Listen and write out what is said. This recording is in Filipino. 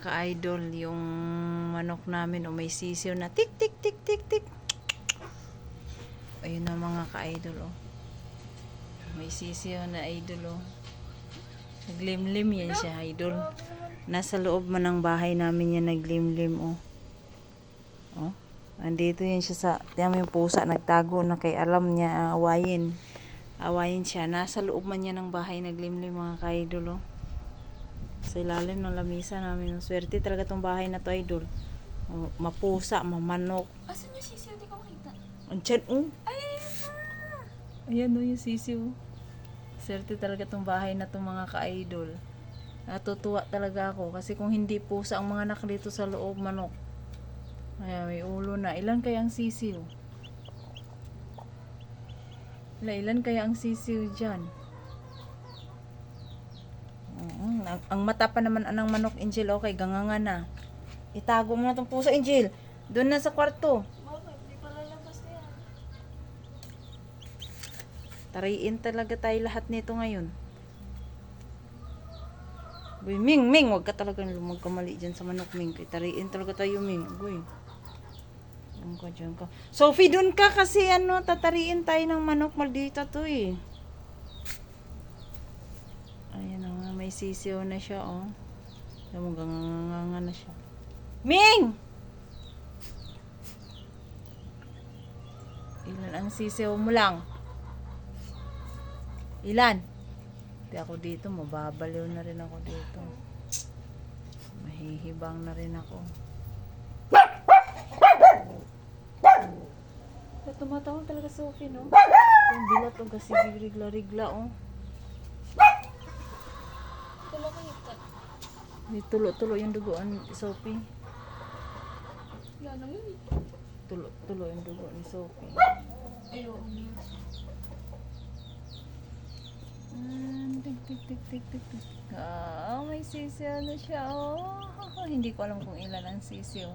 ka-idol, yung manok namin o may sisiw na tik tik tik tik tik. Ayun na mga ka-idol oh. May sisiw na idol oh. Naglimlim yan siya idol. Nasa loob man ng bahay namin yan naglimlim oh. Oh. Andito yan siya sa, tiyan yung pusa, nagtago na kay alam niya awayin. Awayin siya. Nasa loob man niya ng bahay naglimlim mga ka-idol oh. Sa ilalim ng lamisa namin. Swerte talaga tong bahay na to idol. Oh, mapusa, mamanok. Asan yung sisiyo? Di ko makita. Andyan oh. Ay! Ayan o yung sisiw. Swerte talaga tong bahay na tong mga ka-idol. Natutuwa talaga ako kasi kung hindi pusa ang mga anak dito sa loob manok. Ayan, may ulo na. Ilan kaya ang sisiw? Ilan, ilan kaya ang sisiw dyan? Ang, ang mata pa naman anang manok, Angel, okay, ganganga na. Itago mo na tong pusa, Angel. Doon na sa kwarto. Bakit? Di pa lalabas yan. Tariin talaga tayo lahat nito ngayon. Boy, Ming, Ming, wag ka talaga magkamali dyan sa manok, Ming. Tariin talaga tayo, Ming. Boy. Diyan ka, diyan ka. Sophie, dun ka kasi ano, tatariin tayo ng manok. Maldita to eh. Ayan na nga, may sisiw na siya, oh. Alam mo, ganganganga na siya. Ming! Ilan ang sisiw mo lang? Ilan? Hindi ako dito, mababaliw na rin ako dito. Mahihibang na rin ako. Sa tumatawag talaga si Sophie, no? Yung bilat o kasi rigla-rigla, oh. Di ko makita. May tulo-tulo yung dugoan ni Sophie. Tulo-tulo yung dugo ni Sophie. Ayun. Ah, tik, tik, tik, tik, tik, tik. Ah, may sisiw na siya, oh. Hindi ko alam kung ilan ang sisiw.